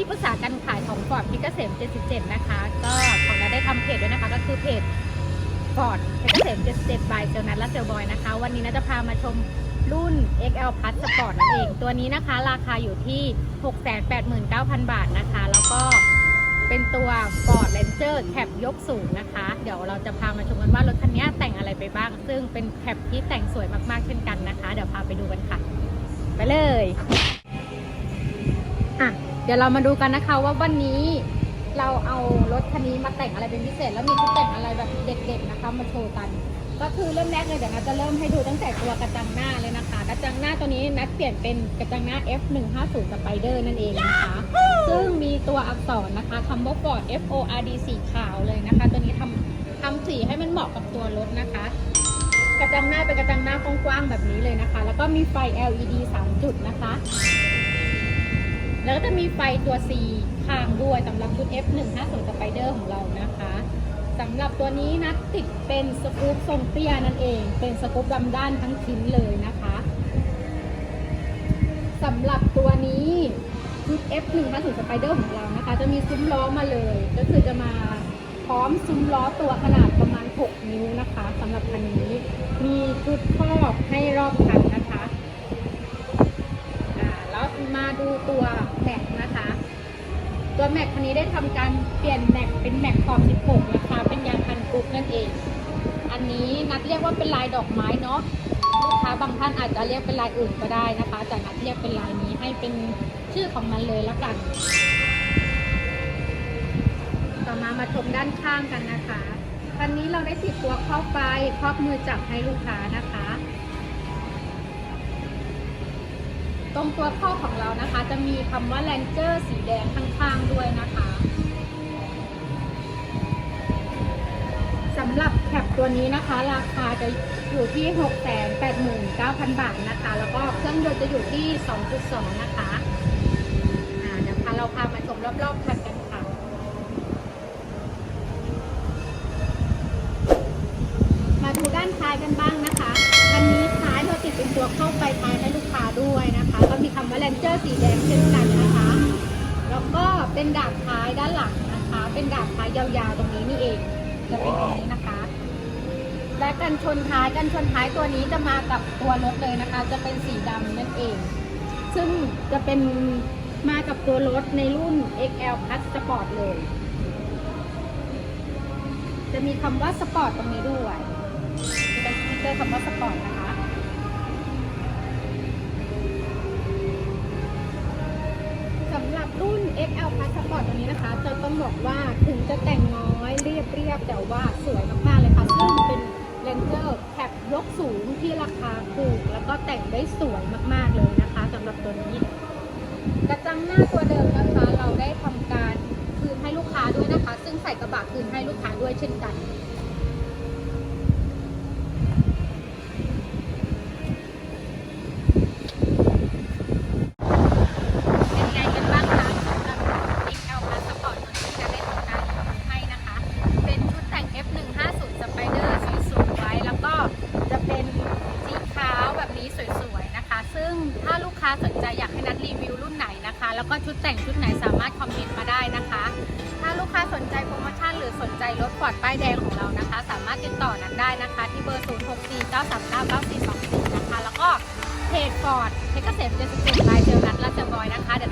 ที่ปรึกษาการขายของฟอร์ดพิกเกษม 77 นะคะ ก็ของเราได้ทำเพจด้วยนะคะ ก็คือเพจฟอร์ดพิกเกษม 77 by เซลนัทและเซลบอยนะคะ วันนี้นะจะพามาชมรุ่น XL Plus Sport นั่นเอง ตัวนี้นะคะ ราคาอยู่ที่ 689,000 บาทนะคะ แล้วก็เป็นตัว Ford Ranger แคปยกสูงนะคะ เดี๋ยวเราจะพามาชมกันว่ารถคันนี้แต่งอะไรไปบ้าง ซึ่งเป็นแคปที่แต่งสวยมากๆเช่นกันนะคะ เดี๋ยวพาไปดูกันค่ะ ไปเลย อะ เดี๋ยวเรามาดูกันนะคะว่าวันนี้เราเอารถคันนี้มาแต่งอะไรเป็นพิเศษ แล้วมีชุดแต่งอะไรแบบเด็ดๆนะคะมาโชว์กัน ก็คือเริ่มแรกเลยเดี๋ยวนัทจะเริ่มให้ดูตั้งแต่ตัวกระจังหน้าเลยนะคะ กระจังหน้าตัวนี้นัทเปลี่ยนเป็นกระจังหน้า F150 Spider นั่นเองนะคะ ซึ่งมีตัวอักษรนะคะคำว่า Ford F O R D สีขาวเลยนะคะ ตัวนี้ทำทำสีให้มันเหมาะกับตัวรถนะคะ กระจังหน้าเป็นกระจังหน้ากว้างๆแบบนี้เลยนะคะ แล้วก็มีไฟ LED 3 จุดนะคะ แล้วก็จะมีไฟตัว C ข้างด้วยสำหรับชุด F150 Spider ของเรานะคะสำหรับตัวนี้นะติดเป็นสกู๊ปทรงเตี้ยนั่นเอง เป็นสกู๊ปดำด้านทั้งชิ้นเลยนะคะสำหรับตัวนี้ชุด F150 Spider ของเรานะคะ จะมีซุ้มล้อมาเลย ก็คือจะมาพร้อมซุ้มล้อตัวขนาดประมาณ 6 นิ้วนะคะสำหรับคันนี้ มีชุดครอบให้รอบคัน ตัวแม็กนะคะ ตัวแม็กคันนี้ได้ทำการเปลี่ยนแม็กเป็นแม็กขอบ 16 นะคะ เป็นยางพันกรุ๊ปนั่นเอง อันนี้นัดเรียกว่าเป็นลายดอกไม้เนาะลูกค้าบางท่านอาจจะเรียกเป็นลายอื่นก็ได้นะคะ แต่นัดเรียกเป็นลายนี้ให้เป็นชื่อของมันเลยละกัน ต่อมามาชมด้านข้างกันนะคะคันนี้เราได้ติดตัวเข้าไปครอบมือจับให้ลูกค้านะคะ ตรงตัวข้อของเรานะคะ จะมีคำว่า Ranger สีแดงข้างๆด้วยนะคะสำหรับแคปตัวนี้นะคะ ราคาจะอยู่ที่ 689,000 บาทนะคะ แล้วก็เครื่องยนต์จะอยู่ที่ 2.2 นะคะอ่าเดี๋ยวพาเราพามาชมรอบๆคันกันค่ะ มาดูด้านท้ายกันบ้างนะคะ เป็นตัวเข้าไปท้ายให้ลูกค้าด้วยนะคะ ก็มีคำว่าแลนเจอร์สีแดงเช่นกันนะคะ แล้วก็เป็นดาบท้ายด้านหลังนะคะ เป็นดาบท้ายยาวๆตรงนี้นี่เองจะเป็นตรงนี้นะคะ และกันชนท้ายกันชนท้ายตัวนี้จะมากับตัวรถเลยนะคะ จะเป็นสีดำนั่นเอง ซึ่งจะเป็นมากับตัวรถในรุ่น XL Plus Sport เลย จะมีคำว่าสปอร์ตตรงนี้ด้วย เป็นสติ๊กเกอร์คำว่าสปอร์ตนะคะ รุ่น XL Plus Sport ตัวนี้นะคะ จะต้องบอกว่าถึงจะแต่งน้อยเรียบเรียบๆแต่ว่าสวยมากๆเลยค่ะ ซึ่งเป็น Ranger แคปยกสูงที่ราคาถูก แล้วก็แต่งได้สวยมากๆเลยนะคะสำหรับตัวนี้ กระจังหน้าตัวเดิมนะคะ เราได้ทำการคืนให้ลูกค้าด้วยนะคะ ซึ่งใส่กระบะคืนให้ลูกค้าด้วยเช่นกัน ซึ่งถ้าลูกค้าสนใจอยากให้นัดรีวิวรุ่นไหนนะคะ แล้วก็ชุดแต่งชุดไหนสามารถคอมเมนต์มาได้นะคะ ถ้าลูกค้าสนใจโปรโมชั่นหรือสนใจรถฟอร์ดป้ายแดงของเรานะคะ สามารถติดต่อนัดได้นะคะ ที่เบอร์ 0 6 4 9 3 9 9 4 2 4 นะคะ แล้วก็เพจฟอร์ดเพชรเกษม77ลายเจอนัดรัชบอยนะคะเดี๋ยว